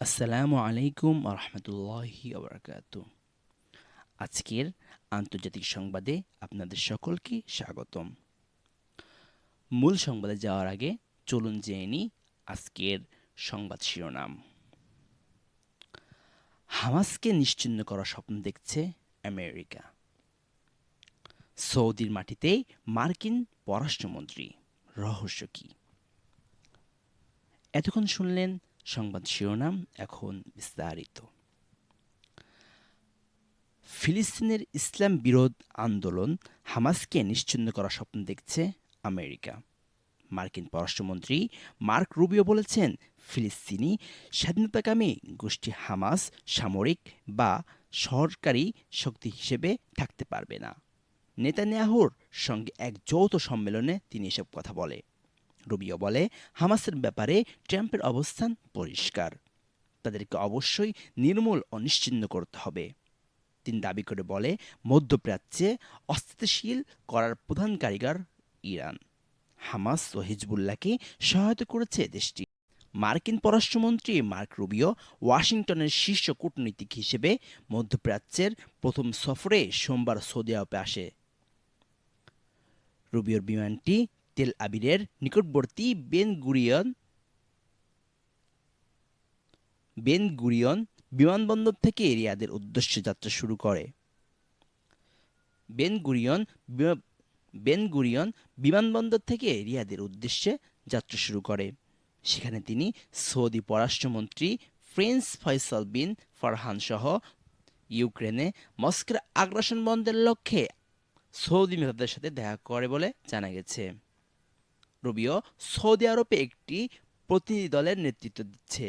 আসসালামু আলাইকুম রহমতুল্লাহি আবরাকাত আজকের আন্তর্জাতিক সংবাদে আপনাদের সকলকে স্বাগতম। মূল সংবাদে যাওয়ার আগে চলুন জেনে আজকের সংবাদ শিরোনাম। হামাসকে নিশ্চিহ্ন করার স্বপ্ন দেখছে আমেরিকা। সৌদির মাটিতে মার্কিন পররাষ্ট্রমন্ত্রী, রহস্য কী? এতক্ষণ শুনলেন সংবাদ শিরোনাম এখন বিস্তারিত। ফিলিস্তিনের ইসলাম বিরোধ আন্দোলন হামাসকে নিশ্চিন্ন করার স্বপ্ন দেখছে আমেরিকা। মার্কিন পররাষ্ট্রমন্ত্রী মার্ক রুবিও বলেছেন, ফিলিস্তিনি স্বাধীনতাকামী গোষ্ঠী হামাস সামরিক বা সরকারি শক্তি হিসেবে থাকতে পারবে না। নেতানিয়াহুর সঙ্গে এক যৌথ সম্মেলনে তিনি এসব কথা বলে। রুবিও বলে, হামাসের ব্যাপারে ট্রাম্পের অবস্থান পরিষ্কার। তাদেরকে অবশ্যই নির্মূল ও নিশ্চিহ্ন করতে হবে। তিনি দাবি করে বলে, মধ্যপ্রাচ্যে অস্থিতিশীল করার প্রধান কারিগর ইরান। হামাস ও হিজবুল্লাহকে সহায়তা করেছে দেশটি। মার্কিন পররাষ্ট্রমন্ত্রী মার্ক রুবিও ওয়াশিংটনের শীর্ষ কূটনীতিক হিসেবে মধ্যপ্রাচ্যের প্রথম সফরে সোমবার সৌদি আরবে আসে। রুবিওর বিমানটি তেল আবিরের নিকটবর্তী বেন গুরিয়ন বেন গুরিয়ন বিমানবন্দর থেকে রিয়াদের উদ্দেশ্যে যাত্রা শুরু করে। বেন গুরিয়ন বেন গুরিয়ন বিমানবন্দর থেকে রিয়াদের উদ্দেশ্যে যাত্রা শুরু করে। সেখানে তিনি সৌদি পররাষ্ট্রমন্ত্রী প্রিন্স ফয়সাল বিন ফারহান সহ ইউক্রেনে মস্কোর আগ্রাসন বন্ধের লক্ষ্যে সৌদি নেতাদের সাথে দেখা করে বলে জানা গেছে। রুবিও সৌদি আরবে একটি প্রতিনিধি দলের নেতৃত্ব দিচ্ছে।